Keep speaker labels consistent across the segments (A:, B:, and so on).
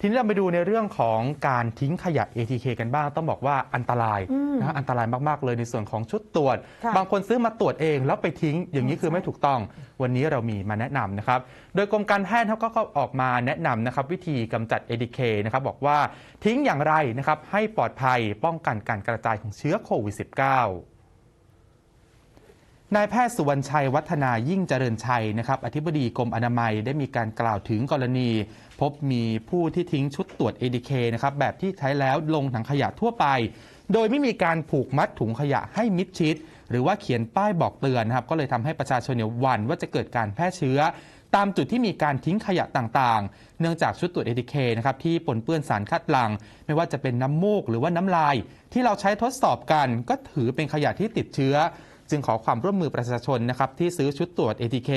A: ทีนี้เราไปดูในเรื่องของการทิ้งขยะ ATK กันบ้าง ต้องบอกว่าอันตราย
B: อืม
A: นะอันตรายมากๆเลยในส่วนของชุดตรวจ
B: ค่ะ
A: บางคนซื้อมาตรวจเองแล้วไปทิ้งอย่างนี้คือไม่ถูกต้อง วันนี้เรามีมาแนะนำนะครับ โดยกรมการแพทย์เขาก็ออกมาแนะนำนะครับวิธีกำจัด ATK นะครับบอกว่าทิ้งอย่างไรนะครับให้ปลอดภัยป้องกันการกระจายของเชื้อโควิด -19 นายแพทย์สุวรรณชัยวัฒนายิ่งเจริญชัยนะครับอธิบดีกรมอนามัยได้มีการกล่าวถึงกรณี พบมีผู้ที่ทิ้งชุดตรวจ ADK นะครับแบบที่ใช้แล้วลงถังขยะทั่วไป โดยไม่มีการผูกมัดถุงขยะให้มิดชิด หรือว่าเขียนป้ายบอกเตือนนะครับก็เลยทำให้ประชาชนเนี่ยหวั่นว่าจะเกิดการแพร่เชื้อ ตามจุดที่มีการทิ้งขยะต่างๆ เนื่องจากชุดตรวจ ATK นะครับที่ปนเปื้อนสารคัดหลั่งไม่ว่าจะเป็นน้ำมูกหรือว่าน้ำลาย ที่เราใช้ทดสอบกันก็ถือเป็นขยะที่ติดเชื้อ จึงขอความร่วมมือประชาชนนะครับที่ซื้อชุดตรวจ ATK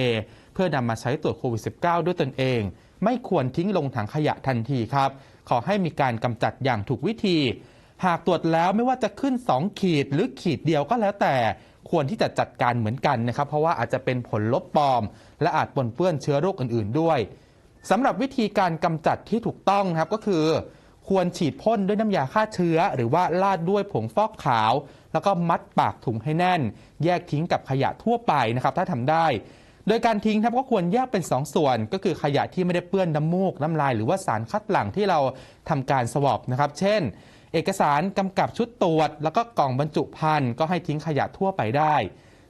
A: เพื่อนำมาใช้ตรวจโควิด -19 ด้วยตนเอง ไม่ควรทิ้งลงถังขยะทันทีครับ ขอให้มีการกำจัดอย่างถูกวิธี หากตรวจแล้วไม่ว่าจะขึ้น 2 ขีดหรือขีดเดียวก็แล้วแต่ควรที่จะจัดการเหมือนกันนะครับ เพราะว่าอาจจะเป็นผลลบปลอม และอาจปนเปื้อนเชื้อโรคอื่น ๆ ด้วยสำหรับวิธีการกำจัดที่ถูกต้องนะครับก็คือ ควรฉีดพ่นด้วยน้ำยาฆ่าเชื้อ หรือว่าลาดด้วยผงฟอกขาว แล้วก็มัดปากถุงให้แน่น แยกทิ้งกับขยะทั่วไปนะครับ ถ้าทำได้ โดยการทิ้งครับก็ควรแยกเป็น 2 ส่วน ก็คือขยะที่ไม่ได้เปื้อนน้ำมูกน้ำลาย หรือว่าสารคัดหลั่งที่เราทำการสวอปนะครับ เช่น เอกสารกำกับชุดตรวจ แล้วก็กล่องบรรจุภัณฑ์ก็ให้ทิ้งขยะทั่วไปได้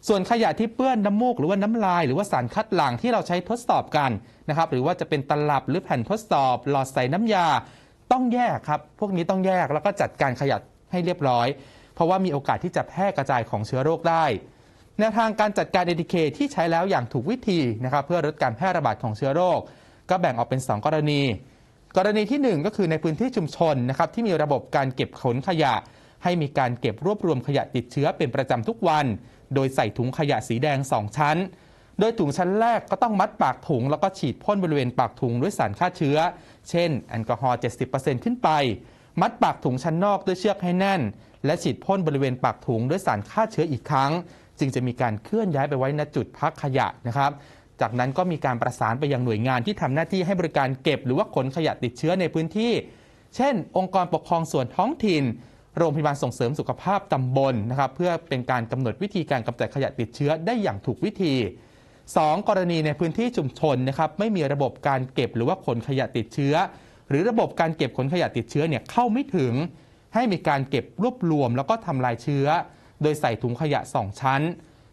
A: ส่วนขยะที่เปื้อนน้ำมูกหรือว่าน้ำลาย หรือว่าสารคัดหลั่งที่เราใช้ทดสอบกันนะครับหรือว่าจะเป็นตลับหรือแผ่นทดสอบ หลอดใส่น้ำยา ต้องแยกครับ พวกนี้ต้องแยกแล้วก็จัดการขยะให้เรียบร้อย เพราะว่ามีโอกาสที่จะแพร่กระจายของเชื้อโรคได้ แนวทางการจัดการ ATK ที่ใช้แล้วอย่างถูกวิธีนะครับเพื่อลดการแพร่ระบาดของเชื้อโรค ก็แบ่งออกเป็น 2 กรณี กรณีที่ 1 ก็คือในพื้นที่ชุมชนนะครับที่มีระบบการเก็บขนขยะ ให้มีการเก็บรวบรวมขยะติดเชื้อเป็นประจำทุกวัน โดยใส่ถุงขยะสีแดง 2 ชั้น โดยถุงชั้นแรกก็ต้องมัดปากถุง แล้วก็ฉีดพ่นบริเวณปากถุงด้วยสารฆ่าเชื้อ เช่น แอลกอฮอล์ 70%ขึ้นไป มัดปากถุงชั้นนอกด้วยเชือกให้แน่น และฉีดพ่นบริเวณปากถุงด้วยสารฆ่าเชื้ออีกครั้ง จึงจะมีการเคลื่อนย้ายไปไว้ณจุดพักขยะนะครับจากนั้นก็มีการประสานไปยังหน่วยงานที่ทำหน้าที่ให้บริการเก็บ หรือว่าขนขยะติดเชื้อในพื้นที่ เช่น องค์กรปกครองส่วนท้องถิ่น โรงพยาบาลส่งเสริมสุขภาพตำบลนะครับ เพื่อเป็นการกำหนดวิธีการกำจัดขยะติดเชื้อได้อย่างถูกวิธี 2. กรณีในพื้นที่ชุมชนนะครับไม่มีระบบการเก็บหรือว่าขนขยะติดเชื้อ หรือระบบการเก็บขนขยะติดเชื้อเนี่ยเข้าไม่ถึง ให้มีการเก็บรวบรวม แล้วก็ทำลายเชื้อ โดยใส่ถุงขยะ 2 ชั้น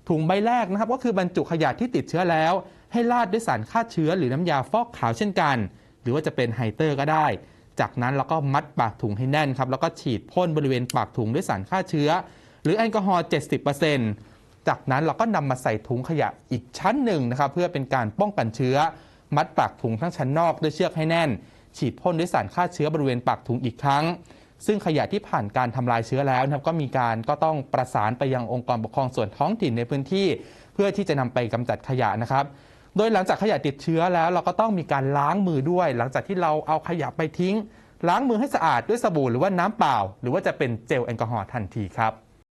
A: ถุงใบแรกนะครับก็คือบรรจุขยะที่ติดเชื้อแล้ว ให้ราดด้วยสารฆ่าเชื้อ หรือน้ำยาฟอกขาวเช่นกัน หรือว่าจะเป็นไฮเตอร์ก็ได้ จากนั้นเราก็มัดปากถุงให้แน่นครับแล้วก็ฉีดพ่นบริเวณปากถุงด้วยสารฆ่าเชื้อ หรือแอลกอฮอล์70% จากนั้นเราก็นำมาใส่ถุงขยะอีกชั้นหนึ่งนะครับเพื่อเป็นการป้องกันเชื้อ มัดปากถุงทั้งชั้นนอกด้วยเชือกให้แน่น ฉีดพ่นด้วยสารฆ่าเชื้อบริเวณปากถุงอีกครั้ง ซึ่งขยะที่ผ่านการทำลายเชื้อแล้วนะครับก็มีการก็ต้องประสานไปยังองค์กรปกครองส่วนท้องถิ่นในพื้นที่ เพื่อที่จะนำไปกำจัดขยะนะครับโดยหลังจากขยะติดเชื้อแล้วเราก็ต้องมีการล้างมือด้วย หลังจากที่เราเอาขยะไปทิ้ง ล้างมือให้สะอาดด้วยสบู่หรือว่าน้ำเปล่า หรือว่าจะเป็นเจลแอลกอฮอล์ทันทีครับ